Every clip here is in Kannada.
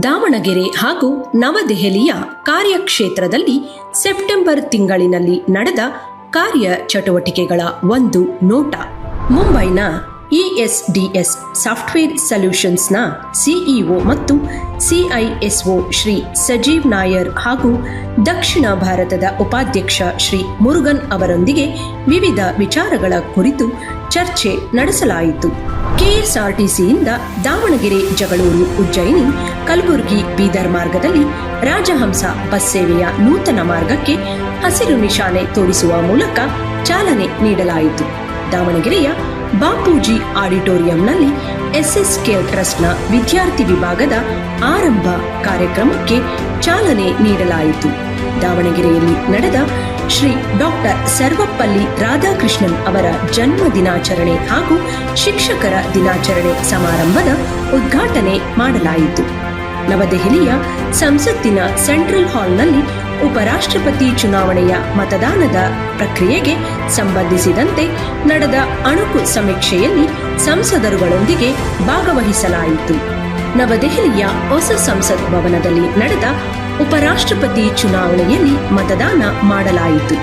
ದಾವಣಗೆರೆ ಹಾಗೂ ನವದೆಹಲಿಯ ಕಾರ್ಯಕ್ಷೇತ್ರದಲ್ಲಿ ಸೆಪ್ಟೆಂಬರ್ ತಿಂಗಳಿನಲ್ಲಿ ನಡೆದ ಕಾರ್ಯ ಚಟುವಟಿಕೆಗಳ ಒಂದು ನೋಟ. ಮುಂಬೈನ ಇಎಸ್ಡಿಎಸ್ ಸಾಫ್ಟ್ವೇರ್ ಸೊಲ್ಯೂಷನ್ಸ್ನ ಸಿಇಒ ಮತ್ತು ಸಿಐಎಸ್ಒ ಶ್ರೀ ಸಜೀವ್ ನಾಯರ್ ಹಾಗೂ ದಕ್ಷಿಣ ಭಾರತದ ಉಪಾಧ್ಯಕ್ಷ ಶ್ರೀ ಮುರುಗನ್ ಅವರೊಂದಿಗೆ ವಿವಿಧ ವಿಚಾರಗಳ ಕುರಿತು ಚರ್ಚೆ ನಡೆಸಲಾಯಿತು. ಕೆಎಸ್ಆರ್ಟಿಸಿಯಿಂದ ದಾವಣಗೆರೆ, ಜಗಳೂರು, ಉಜ್ಜಯಿನಿ, ಕಲಬುರಗಿ, ಬೀದರ್ ಮಾರ್ಗದಲ್ಲಿ ರಾಜಹಂಸ ಬಸ್ ಸೇವೆಯ ನೂತನ ಮಾರ್ಗಕ್ಕೆ ಹಸಿರು ನಿಶಾನೆ ತೋರಿಸುವ ಮೂಲಕ ಚಾಲನೆ ನೀಡಲಾಯಿತು. ದಾವಣಗೆರೆಯ ಬಾಪೂಜಿ ಆಡಿಟೋರಿಯಂನಲ್ಲಿ ಎಸ್ಎಸ್ ಕೇರ್ ಟ್ರಸ್ಟ್ನ ವಿದ್ಯಾರ್ಥಿ ವಿಭಾಗದ ಆರಂಭ ಕಾರ್ಯಕ್ರಮಕ್ಕೆ ಚಾಲನೆ ನೀಡಲಾಯಿತು. ದಾವಣಗೆರೆಯಲ್ಲಿ ನಡೆದ ಶ್ರೀ ಡಾಕ್ಟರ್ ಸರ್ವಪಲ್ಲಿ ರಾಧಾಕೃಷ್ಣನ್ ಅವರ ಜನ್ಮ ದಿನಾಚರಣೆ ಹಾಗೂ ಶಿಕ್ಷಕರ ದಿನಾಚರಣೆ ಸಮಾರಂಭದ ಉದ್ಘಾಟನೆ ಮಾಡಲಾಯಿತು. ನವದೆಹಲಿಯ ಸಂಸತ್ತಿನ ಸೆಂಟ್ರಲ್ ಹಾಲ್ನಲ್ಲಿ ಉಪರಾಷ್ಟ್ರಪತಿ ಚುನಾವಣೆಯ ಮತದಾನದ ಪ್ರಕ್ರಿಯೆಗೆ ಸಂಬಂಧಿಸಿದಂತೆ ನಡೆದ ಅಣುಕು ಸಮೀಕ್ಷೆಯಲ್ಲಿ ಸಂಸದರುಗಳೊಂದಿಗೆ ಭಾಗವಹಿಸಲಾಯಿತು. ನವದೆಹಲಿಯ ಹೊಸ ಸಂಸತ್ ಭವನದಲ್ಲಿ ನಡೆದ ಉಪರಾಷ್ಟ್ರಪತಿ ಚುನಾವಣೆಯಲ್ಲಿ ಮತದಾನ ಮಾಡಲಾಯಿತು.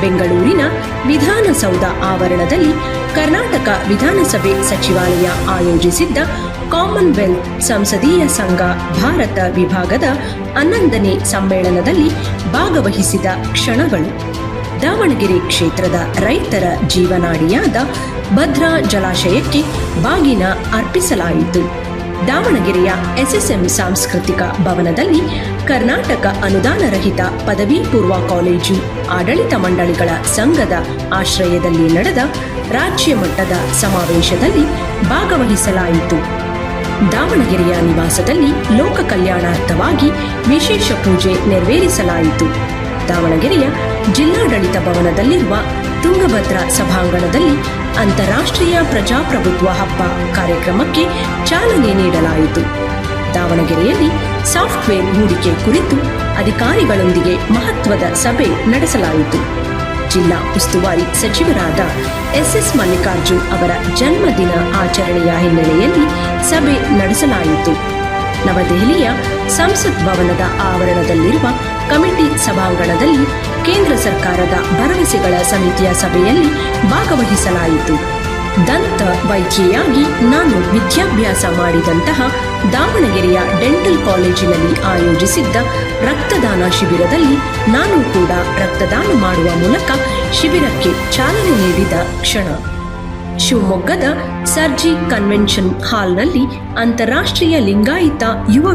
ಬೆಂಗಳೂರಿನ ವಿಧಾನಸೌಧ ಆವರಣದಲ್ಲಿ ಕರ್ನಾಟಕ ವಿಧಾನಸಭೆ ಸಚಿವಾಲಯ ಆಯೋಜಿಸಿದ್ದ ಕಾಮನ್ವೆಲ್ತ್ ಸಂಸದೀಯ ಸಂಘ ಭಾರತ ವಿಭಾಗದ ಹನ್ನೊಂದನೇ ಸಮ್ಮೇಳನದಲ್ಲಿ ಭಾಗವಹಿಸಿದ ಕ್ಷಣಗಳು. ದಾವಣಗೆರೆ ಕ್ಷೇತ್ರದ ರೈತರ ಜೀವನಾಡಿಯಾದ ಭದ್ರಾ ಜಲಾಶಯಕ್ಕೆ ಬಾಗಿನ ಅರ್ಪಿಸಲಾಯಿತು. ದಾವಣಗೆರೆಯ ಎಸ್ಎಸ್ಎಂ ಸಾಂಸ್ಕೃತಿಕ ಭವನದಲ್ಲಿ ಕರ್ನಾಟಕ ಅನುದಾನ ರಹಿತ ಪದವಿ ಪೂರ್ವ ಕಾಲೇಜು ಆಡಳಿತ ಮಂಡಳಿಗಳ ಸಂಘದ ಆಶ್ರಯದಲ್ಲಿ ನಡೆದ ರಾಜ್ಯ ಮಟ್ಟದ ಸಮಾವೇಶದಲ್ಲಿ ಭಾಗವಹಿಸಲಾಯಿತು. ದಾವಣಗೆರೆಯ ನಿವಾಸದಲ್ಲಿ ಲೋಕ ಕಲ್ಯಾಣಾರ್ಥವಾಗಿ ವಿಶೇಷ ಪೂಜೆ ನೆರವೇರಿಸಲಾಯಿತು. ದಾವಣಗೆರೆಯ ಜಿಲ್ಲಾಡಳಿತ ಭವನದಲ್ಲಿರುವ ತುಂಗಭದ್ರಾ ಸಭಾಂಗಣದಲ್ಲಿ ಅಂತಾರಾಷ್ಟ್ರೀಯ ಪ್ರಜಾಪ್ರಭುತ್ವ ಹಬ್ಬ ಕಾರ್ಯಕ್ರಮಕ್ಕೆ ಚಾಲನೆ ನೀಡಲಾಯಿತು. ದಾವಣಗೆರೆಯಲ್ಲಿ ಸಾಫ್ಟ್ವೇರ್ ಹೂಡಿಕೆ ಕುರಿತು ಅಧಿಕಾರಿಗಳೊಂದಿಗೆ ಮಹತ್ವದ ಸಭೆ ನಡೆಸಲಾಯಿತು. ಜಿಲ್ಲಾ ಉಸ್ತುವಾರಿ ಸಚಿವರಾದ ಎಸ್ಎಸ್ ಮಲ್ಲಿಕಾರ್ಜುನ್ ಅವರ ಜನ್ಮದಿನ ಆಚರಣೆಯ ಹಿನ್ನೆಲೆಯಲ್ಲಿ ಸಭೆ ನಡೆಸಲಾಯಿತು. ನವದೆಹಲಿಯ ಸಂಸತ್ ಭವನದ ಆವರಣದಲ್ಲಿರುವ ಕಮಿಟಿ ಸಭಾಂಗಣದಲ್ಲಿ ಕೇಂದ್ರ ಸರ್ಕಾರದ ಭರವಸೆಗಳ ಸಮಿತಿಯ ಸಭೆಯಲ್ಲಿ ಭಾಗವಹಿಸಲಾಯಿತು. ದಂತ ವೈದ್ಯೆಯಾಗಿ ನಾನು ವಿದ್ಯಾಭ್ಯಾಸ ಮಾಡಿದಂತಹ ದಾವಣಗೆರೆಯ ಡೆಂಟಲ್ ಕಾಲೇಜಿನಲ್ಲಿ ಆಯೋಜಿಸಿದ್ದ ರಕ್ತದಾನ ಶಿಬಿರದಲ್ಲಿ ನಾನು ಕೂಡ ರಕ್ತದಾನ ಮಾಡುವ ಮೂಲಕ ಶಿಬಿರಕ್ಕೆ ಚಾಲನೆ ನೀಡಿದ ಕ್ಷಣ. ಶಿವಮೊಗ್ಗದ ಸರ್ಜಿ ಕನ್ವೆನ್ಷನ್ ಹಾಲ್ನಲ್ಲಿ ಅಂತಾರಾಷ್ಟ್ರೀಯ ಲಿಂಗಾಯತ ಯುವ